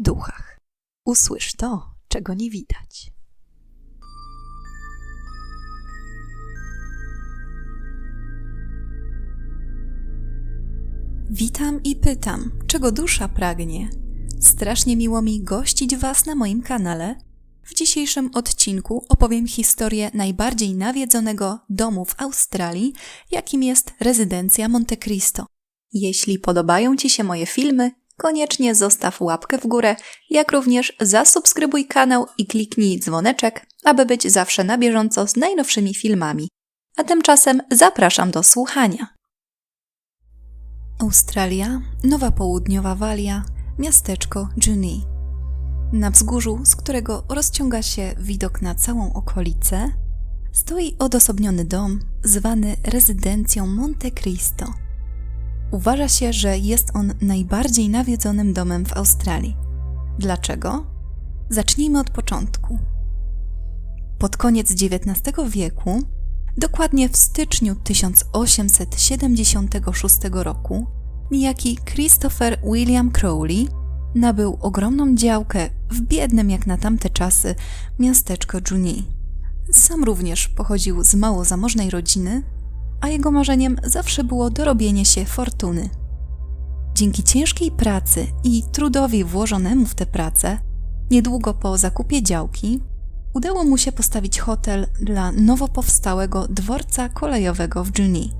duchach. Usłysz to, czego nie widać. Witam i pytam, czego dusza pragnie. Strasznie miło mi gościć Was na moim kanale. W dzisiejszym odcinku opowiem historię najbardziej nawiedzonego domu w Australii, jakim jest rezydencja Monte Cristo. Jeśli podobają Ci się moje filmy, koniecznie zostaw łapkę w górę, jak również zasubskrybuj kanał i kliknij dzwoneczek, aby być zawsze na bieżąco z najnowszymi filmami. A tymczasem zapraszam do słuchania. Australia, Nowa Południowa Walia, miasteczko Junee. Na wzgórzu, z którego rozciąga się widok na całą okolicę, stoi odosobniony dom zwany rezydencją Monte Cristo. Uważa się, że jest on najbardziej nawiedzonym domem w Australii. Dlaczego? Zacznijmy od początku. Pod koniec XIX wieku, dokładnie w styczniu 1876 roku, niejaki Christopher William Crowley nabył ogromną działkę w biednym jak na tamte czasy miasteczko Junee. Sam również pochodził z mało zamożnej rodziny, a jego marzeniem zawsze było dorobienie się fortuny. Dzięki ciężkiej pracy i trudowi włożonemu w tę pracę, niedługo po zakupie działki, udało mu się postawić hotel dla nowo powstałego dworca kolejowego w Junee.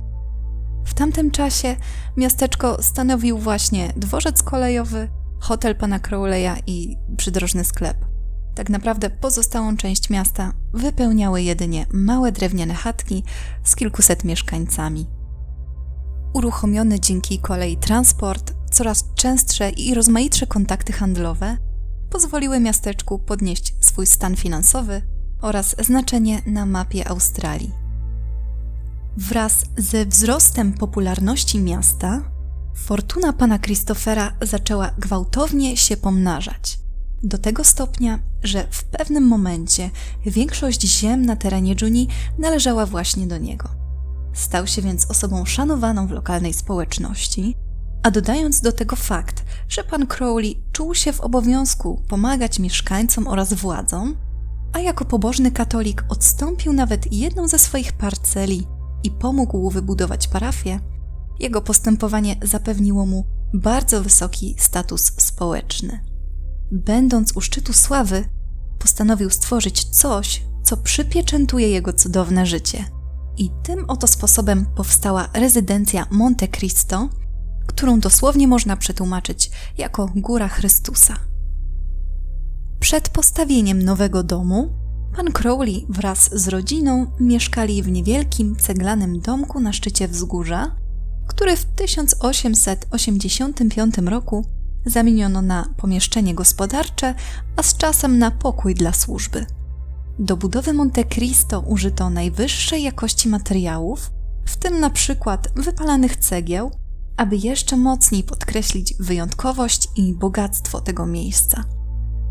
W tamtym czasie miasteczko stanowił właśnie dworzec kolejowy, hotel pana Crowleya i przydrożny sklep. Tak naprawdę pozostałą część miasta wypełniały jedynie małe drewniane chatki z kilkuset mieszkańcami. Uruchomiony dzięki kolei transport, coraz częstsze i rozmaitsze kontakty handlowe pozwoliły miasteczku podnieść swój stan finansowy oraz znaczenie na mapie Australii. Wraz ze wzrostem popularności miasta, fortuna pana Christophera zaczęła gwałtownie się pomnażać. Do tego stopnia, że w pewnym momencie większość ziem na terenie Juni należała właśnie do niego. Stał się więc osobą szanowaną w lokalnej społeczności, a dodając do tego fakt, że pan Crowley czuł się w obowiązku pomagać mieszkańcom oraz władzom, a jako pobożny katolik odstąpił nawet jedną ze swoich parceli i pomógł wybudować parafię, jego postępowanie zapewniło mu bardzo wysoki status społeczny. Będąc u szczytu sławy, postanowił stworzyć coś, co przypieczętuje jego cudowne życie. I tym oto sposobem powstała rezydencja Monte Cristo, którą dosłownie można przetłumaczyć jako Góra Chrystusa. Przed postawieniem nowego domu, pan Crowley wraz z rodziną mieszkali w niewielkim ceglanym domku na szczycie wzgórza, który w 1885 roku zamieniono na pomieszczenie gospodarcze, a z czasem na pokój dla służby. Do budowy Monte Cristo użyto najwyższej jakości materiałów, w tym na przykład wypalanych cegieł, aby jeszcze mocniej podkreślić wyjątkowość i bogactwo tego miejsca.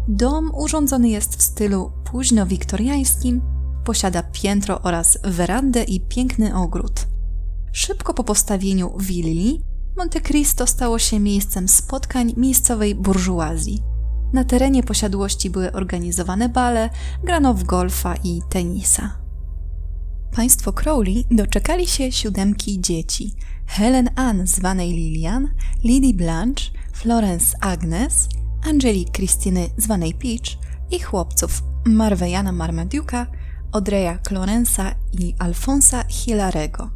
Dom urządzony jest w stylu późno-wiktoriańskim, posiada piętro oraz werandę i piękny ogród. Szybko po postawieniu willi, Monte Cristo stało się miejscem spotkań miejscowej burżuazji. Na terenie posiadłości były organizowane bale, grano w golfa i tenisa. Państwo Crowley doczekali się siódemki dzieci – Helen Ann zwanej Lilian, Lily Blanche, Florence Agnes, Angelique Christiny zwanej Peach i chłopców Marvejana Marmaduke'a, Odreja Clorensa i Alfonsa Hilarego.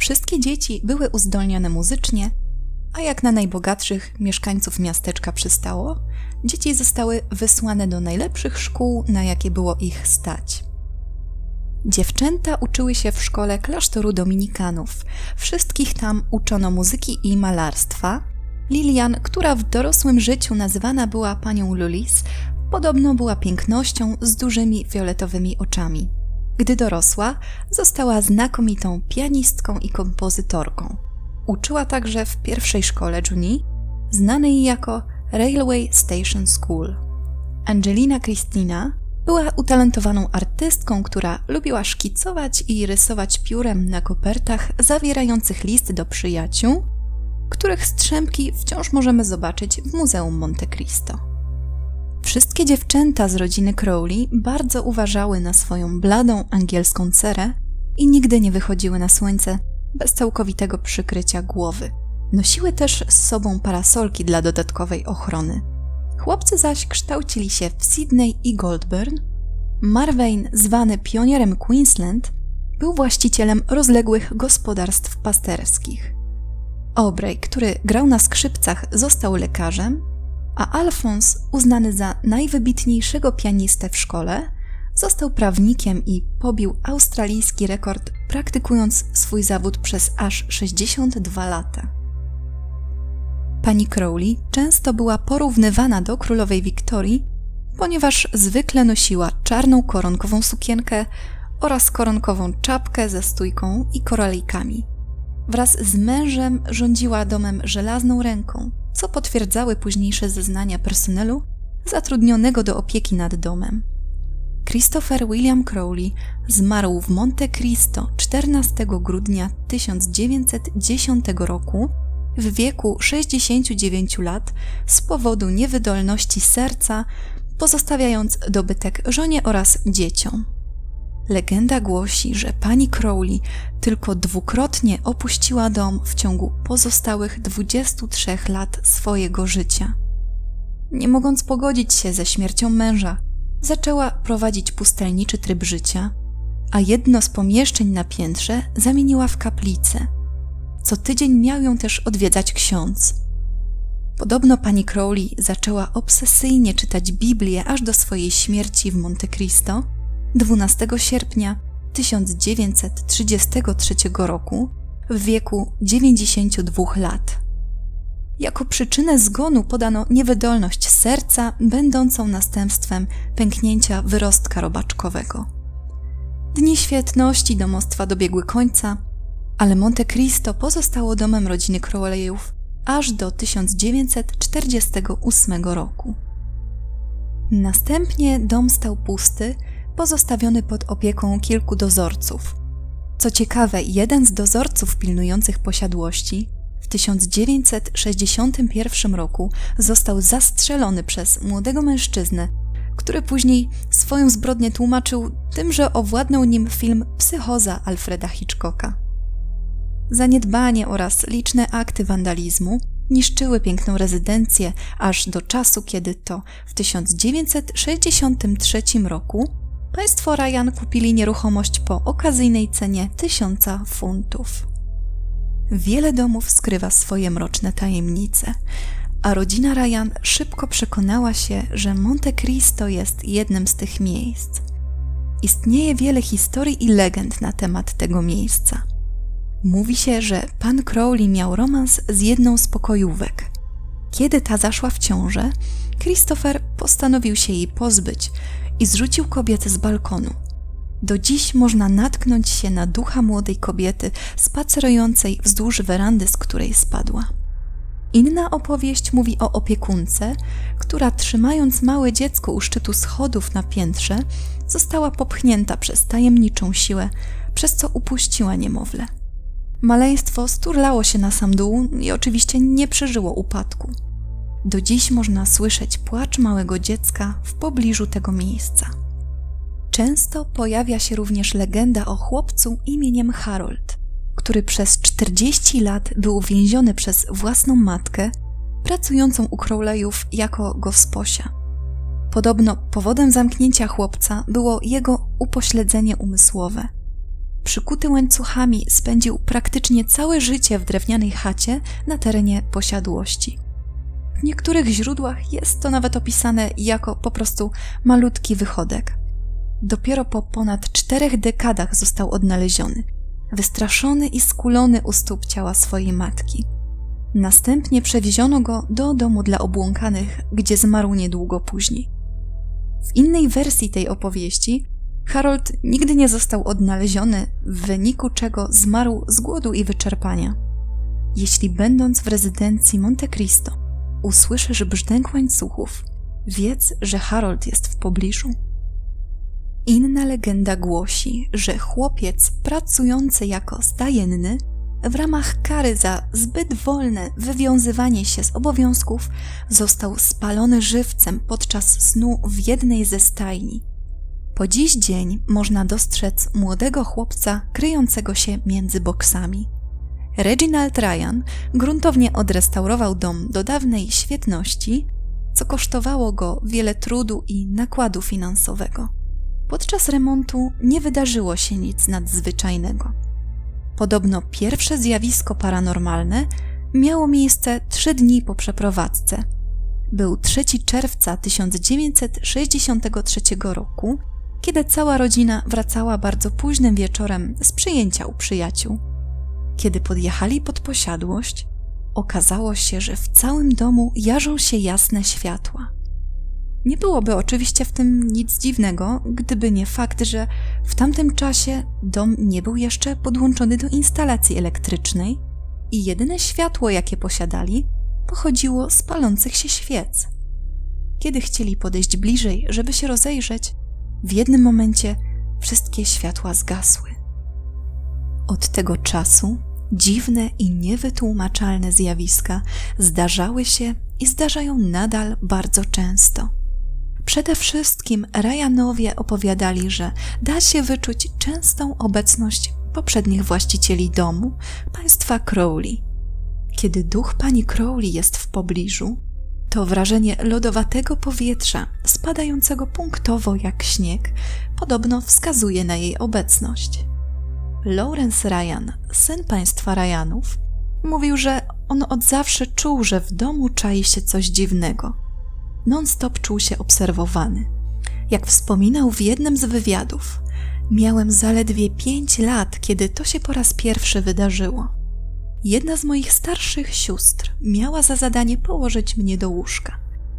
Wszystkie dzieci były uzdolnione muzycznie, a jak na najbogatszych mieszkańców miasteczka przystało, dzieci zostały wysłane do najlepszych szkół, na jakie było ich stać. Dziewczęta uczyły się w szkole klasztoru dominikanów. Wszystkich tam uczono muzyki i malarstwa. Lilian, która w dorosłym życiu nazywana była panią Lulis, podobno była pięknością z dużymi fioletowymi oczami. Gdy dorosła, została znakomitą pianistką i kompozytorką. Uczyła także w pierwszej szkole Juni, znanej jako Railway Station School. Angelina Christina była utalentowaną artystką, która lubiła szkicować i rysować piórem na kopertach zawierających listy do przyjaciół, których strzępki wciąż możemy zobaczyć w Muzeum Monte Cristo. Wszystkie dziewczęta z rodziny Crowley bardzo uważały na swoją bladą angielską cerę i nigdy nie wychodziły na słońce bez całkowitego przykrycia głowy. Nosiły też z sobą parasolki dla dodatkowej ochrony. Chłopcy zaś kształcili się w Sydney i Goldburn. Marvane, zwany pionierem Queensland, był właścicielem rozległych gospodarstw pasterskich. Obrej, który grał na skrzypcach, został lekarzem, a Alfons, uznany za najwybitniejszego pianistę w szkole, został prawnikiem i pobił australijski rekord, praktykując swój zawód przez aż 62 lata. Pani Crowley często była porównywana do królowej Wiktorii, ponieważ zwykle nosiła czarną koronkową sukienkę oraz koronkową czapkę ze stójką i koralikami. Wraz z mężem rządziła domem żelazną ręką, co potwierdzały późniejsze zeznania personelu zatrudnionego do opieki nad domem. Christopher William Crowley zmarł w Monte Cristo 14 grudnia 1910 roku w wieku 69 lat z powodu niewydolności serca, pozostawiając dobytek żonie oraz dzieciom. Legenda głosi, że pani Crowley tylko dwukrotnie opuściła dom w ciągu pozostałych 23 lat swojego życia. Nie mogąc pogodzić się ze śmiercią męża, zaczęła prowadzić pustelniczy tryb życia, a jedno z pomieszczeń na piętrze zamieniła w kaplicę. Co tydzień miał ją też odwiedzać ksiądz. Podobno pani Crowley zaczęła obsesyjnie czytać Biblię aż do swojej śmierci w Monte Cristo 12 sierpnia 1933 roku w wieku 92 lat. Jako przyczynę zgonu podano niewydolność serca, będącą następstwem pęknięcia wyrostka robaczkowego. Dni świetności domostwa dobiegły końca, ale Monte Cristo pozostało domem rodziny Crowleyów aż do 1948 roku. Następnie dom stał pusty, pozostawiony pod opieką kilku dozorców. Co ciekawe, jeden z dozorców pilnujących posiadłości w 1961 roku został zastrzelony przez młodego mężczyznę, który później swoją zbrodnię tłumaczył tym, że owładnął nim film Psychoza Alfreda Hitchcocka. Zaniedbanie oraz liczne akty wandalizmu niszczyły piękną rezydencję aż do czasu, kiedy to w 1963 roku państwo Ryan kupili nieruchomość po okazyjnej cenie tysiąca funtów. Wiele domów skrywa swoje mroczne tajemnice, a rodzina Ryan szybko przekonała się, że Monte Cristo jest jednym z tych miejsc. Istnieje wiele historii i legend na temat tego miejsca. Mówi się, że pan Crowley miał romans z jedną z pokojówek. Kiedy ta zaszła w ciążę, Christopher postanowił się jej pozbyć i zrzucił kobietę z balkonu. Do dziś można natknąć się na ducha młodej kobiety spacerującej wzdłuż werandy, z której spadła. Inna opowieść mówi o opiekunce, która trzymając małe dziecko u szczytu schodów na piętrze, została popchnięta przez tajemniczą siłę, przez co upuściła niemowlę. Maleństwo sturlało się na sam dół i oczywiście nie przeżyło upadku. Do dziś można słyszeć płacz małego dziecka w pobliżu tego miejsca. Często pojawia się również legenda o chłopcu imieniem Harold, który przez 40 lat był więziony przez własną matkę, pracującą u Crowleyów jako gosposia. Podobno powodem zamknięcia chłopca było jego upośledzenie umysłowe. Przykuty łańcuchami spędził praktycznie całe życie w drewnianej chacie na terenie posiadłości. W niektórych źródłach jest to nawet opisane jako po prostu malutki wychodek. Dopiero po ponad czterech dekadach został odnaleziony, wystraszony i skulony u stóp ciała swojej matki. Następnie przewieziono go do domu dla obłąkanych, gdzie zmarł niedługo później. W innej wersji tej opowieści Harold nigdy nie został odnaleziony, w wyniku czego zmarł z głodu i wyczerpania. Jeśli będąc w rezydencji Monte Cristo usłyszysz brzdęk łańcuchów, wiedz, że Harold jest w pobliżu. Inna legenda głosi, że chłopiec pracujący jako stajenny w ramach kary za zbyt wolne wywiązywanie się z obowiązków został spalony żywcem podczas snu w jednej ze stajni. Po dziś dzień można dostrzec młodego chłopca kryjącego się między boksami. Reginald Ryan gruntownie odrestaurował dom do dawnej świetności, co kosztowało go wiele trudu i nakładu finansowego. Podczas remontu nie wydarzyło się nic nadzwyczajnego. Podobno pierwsze zjawisko paranormalne miało miejsce trzy dni po przeprowadzce. Był 3 czerwca 1963 roku, kiedy cała rodzina wracała bardzo późnym wieczorem z przyjęcia u przyjaciół. Kiedy podjechali pod posiadłość, okazało się, że w całym domu jarzą się jasne światła. Nie byłoby oczywiście w tym nic dziwnego, gdyby nie fakt, że w tamtym czasie dom nie był jeszcze podłączony do instalacji elektrycznej i jedyne światło, jakie posiadali, pochodziło z palących się świec. Kiedy chcieli podejść bliżej, żeby się rozejrzeć, w jednym momencie wszystkie światła zgasły. Od tego czasu dziwne i niewytłumaczalne zjawiska zdarzały się i zdarzają nadal bardzo często. Przede wszystkim Ryanowie opowiadali, że da się wyczuć częstą obecność poprzednich właścicieli domu, państwa Crowley. Kiedy duch pani Crowley jest w pobliżu, to wrażenie lodowatego powietrza, spadającego punktowo jak śnieg, podobno wskazuje na jej obecność. Lawrence Ryan, syn państwa Ryanów, mówił, że on od zawsze czuł, że w domu czai się coś dziwnego. Non-stop czuł się obserwowany. Jak wspominał w jednym z wywiadów, miałem zaledwie pięć lat, kiedy to się po raz pierwszy wydarzyło. Jedna z moich starszych sióstr miała za zadanie położyć mnie do łóżka.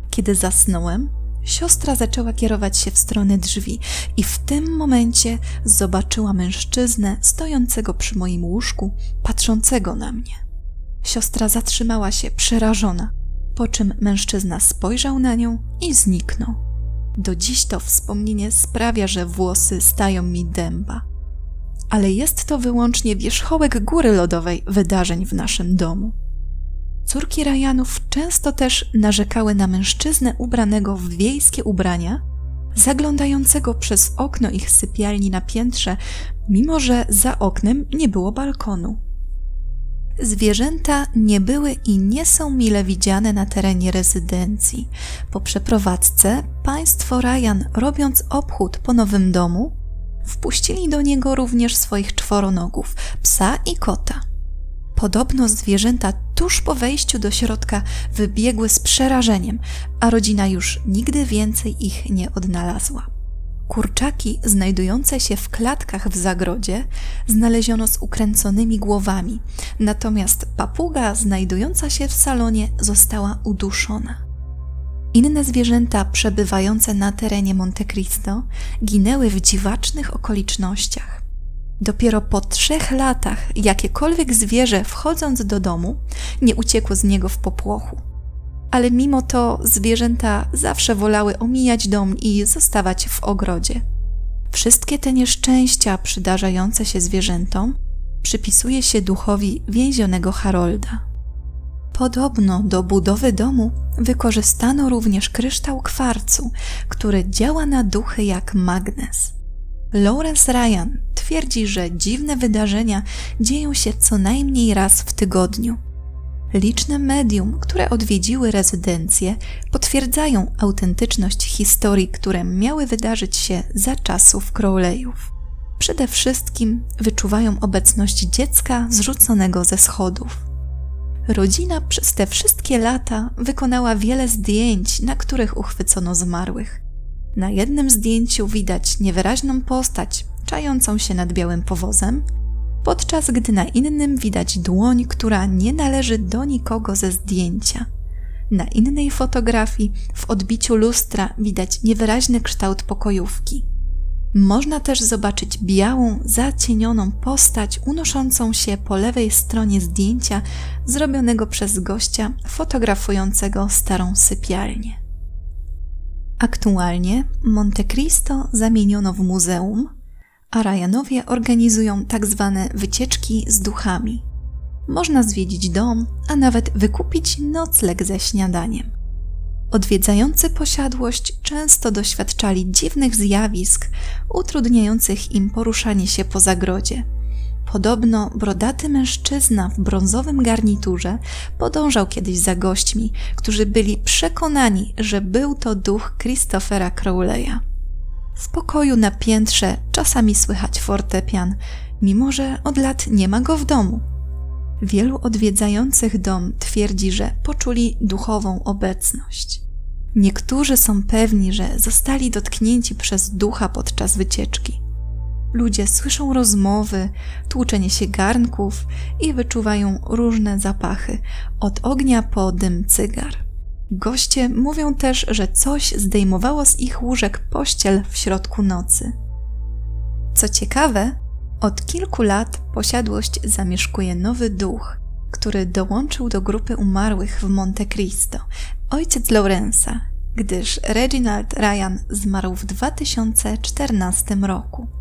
Kiedy zasnąłem, siostra zaczęła kierować się w stronę drzwi i w tym momencie zobaczyła mężczyznę stojącego przy moim łóżku, patrzącego na mnie. Siostra zatrzymała się przerażona, po czym mężczyzna spojrzał na nią i zniknął. Do dziś to wspomnienie sprawia, że włosy stają mi dęba. Ale jest to wyłącznie wierzchołek góry lodowej wydarzeń w naszym domu. Córki Rajanów często też narzekały na mężczyznę ubranego w wiejskie ubrania, zaglądającego przez okno ich sypialni na piętrze, mimo że za oknem nie było balkonu. Zwierzęta nie były i nie są mile widziane na terenie rezydencji. Po przeprowadzce państwo Ryan, robiąc obchód po nowym domu, wpuścili do niego również swoich czworonogów, psa i kota. Podobno zwierzęta tuż po wejściu do środka wybiegły z przerażeniem, a rodzina już nigdy więcej ich nie odnalazła. Kurczaki znajdujące się w klatkach w zagrodzie znaleziono z ukręconymi głowami, natomiast papuga znajdująca się w salonie została uduszona. Inne zwierzęta przebywające na terenie Monte Cristo ginęły w dziwacznych okolicznościach. Dopiero po trzech latach jakiekolwiek zwierzę wchodząc do domu nie uciekło z niego w popłochu ale mimo to zwierzęta zawsze wolały omijać dom i zostawać w ogrodzie. Wszystkie te nieszczęścia przydarzające się zwierzętom przypisuje się duchowi więzionego Harolda. Podobno do budowy domu wykorzystano również kryształ kwarcu, który działa na duchy jak magnes. Lawrence Ryan twierdzi, że dziwne wydarzenia dzieją się co najmniej raz w tygodniu. Liczne medium, które odwiedziły rezydencję, potwierdzają autentyczność historii, które miały wydarzyć się za czasów Crowleyów. Przede wszystkim wyczuwają obecność dziecka zrzuconego ze schodów. Rodzina przez te wszystkie lata wykonała wiele zdjęć, na których uchwycono zmarłych. Na jednym zdjęciu widać niewyraźną postać czającą się nad białym powozem, podczas gdy na innym widać dłoń, która nie należy do nikogo ze zdjęcia. Na innej fotografii w odbiciu lustra widać niewyraźny kształt pokojówki. Można też zobaczyć białą, zacienioną postać unoszącą się po lewej stronie zdjęcia zrobionego przez gościa fotografującego starą sypialnię. Aktualnie Monte Cristo zamieniono w muzeum, a Ryanowie organizują tak zwane wycieczki z duchami. można zwiedzić dom, a nawet wykupić nocleg ze śniadaniem. Odwiedzający posiadłość często doświadczali dziwnych zjawisk, utrudniających im poruszanie się po zagrodzie. Podobno brodaty mężczyzna w brązowym garniturze podążał kiedyś za gośćmi, którzy byli przekonani, że był to duch Christophera Crowleya. W pokoju na piętrze czasami słychać fortepian, mimo że od lat nie ma go w domu. Wielu odwiedzających dom twierdzi, że poczuli duchową obecność. Niektórzy są pewni, że zostali dotknięci przez ducha podczas wycieczki. Ludzie słyszą rozmowy, tłuczenie się garnków i wyczuwają różne zapachy, od ognia po dym cygar. Goście mówią też, że coś zdejmowało z ich łóżek pościel w środku nocy. Co ciekawe, od kilku lat posiadłość zamieszkuje nowy duch, który dołączył do grupy umarłych w Monte Cristo, ojciec Lorenza, gdyż Reginald Ryan zmarł w 2014 roku.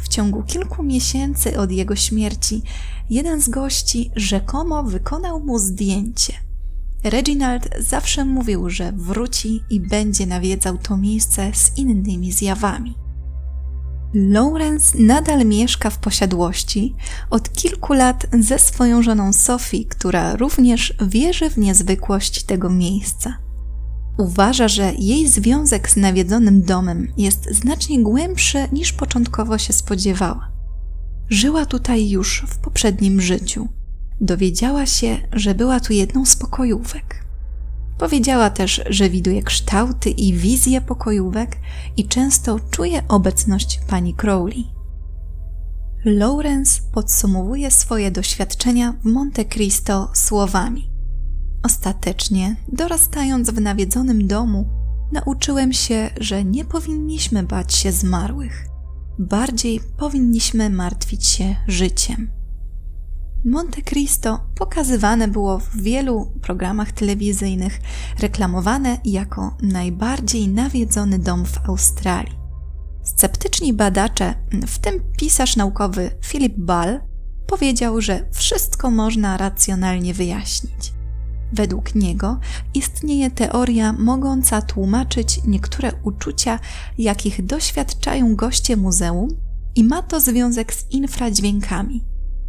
W ciągu kilku miesięcy od jego śmierci jeden z gości rzekomo wykonał mu zdjęcie. Reginald zawsze mówił, że wróci i będzie nawiedzał to miejsce z innymi zjawami. Lawrence nadal mieszka w posiadłości od kilku lat ze swoją żoną Sophie, która również wierzy w niezwykłość tego miejsca. Uważa, że jej związek z nawiedzonym domem jest znacznie głębszy niż początkowo się spodziewała. Żyła tutaj już w poprzednim życiu. Dowiedziała się, że była tu jedną z pokojówek. Powiedziała też, że widuje kształty i wizje pokojówek i często czuje obecność pani Crowley. Lawrence podsumowuje swoje doświadczenia w Monte Cristo słowami. Ostatecznie, dorastając w nawiedzonym domu, nauczyłem się, że nie powinniśmy bać się zmarłych. Bardziej powinniśmy martwić się życiem. Monte Cristo pokazywane było w wielu programach telewizyjnych, reklamowane jako najbardziej nawiedzony dom w Australii. Sceptyczni badacze, w tym pisarz naukowy Philip Ball, powiedział, że wszystko można racjonalnie wyjaśnić. Według niego istnieje teoria mogąca tłumaczyć niektóre uczucia, jakich doświadczają goście muzeum, i ma to związek z infradźwiękami.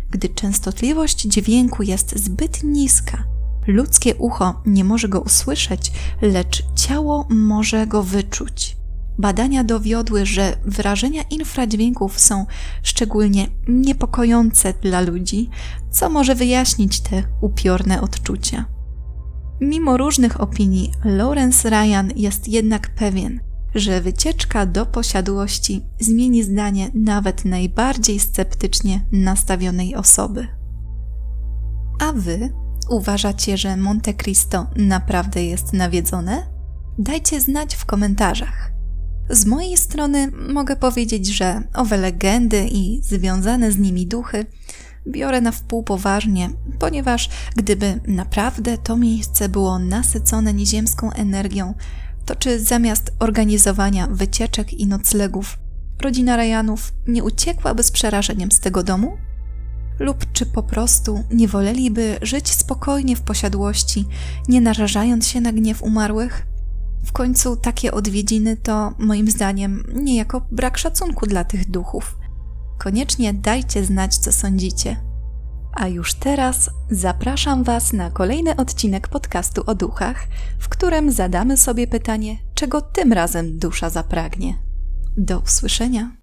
Gdy częstotliwość dźwięku jest zbyt niska, ludzkie ucho nie może go usłyszeć, lecz ciało może go wyczuć. Badania dowiodły, że wyrażenia infradźwięków są szczególnie niepokojące dla ludzi, co może wyjaśnić te upiorne odczucia. Mimo różnych opinii, Lawrence Ryan jest jednak pewien, że wycieczka do posiadłości zmieni zdanie nawet najbardziej sceptycznie nastawionej osoby. A wy uważacie, że Monte Cristo naprawdę jest nawiedzone? Dajcie znać w komentarzach. Z mojej strony mogę powiedzieć, że owe legendy i związane z nimi duchy biorę na wpół poważnie, ponieważ gdyby naprawdę to miejsce było nasycone nieziemską energią, to czy zamiast organizowania wycieczek i noclegów, rodzina Ryanów nie uciekłaby z przerażeniem z tego domu? Lub czy po prostu nie woleliby żyć spokojnie w posiadłości, nie narażając się na gniew umarłych? W końcu takie odwiedziny to, moim zdaniem, niejako brak szacunku dla tych duchów. Koniecznie dajcie znać, co sądzicie. A już teraz zapraszam Was na kolejny odcinek podcastu o duchach, w którym zadamy sobie pytanie, czego tym razem dusza zapragnie. Do usłyszenia.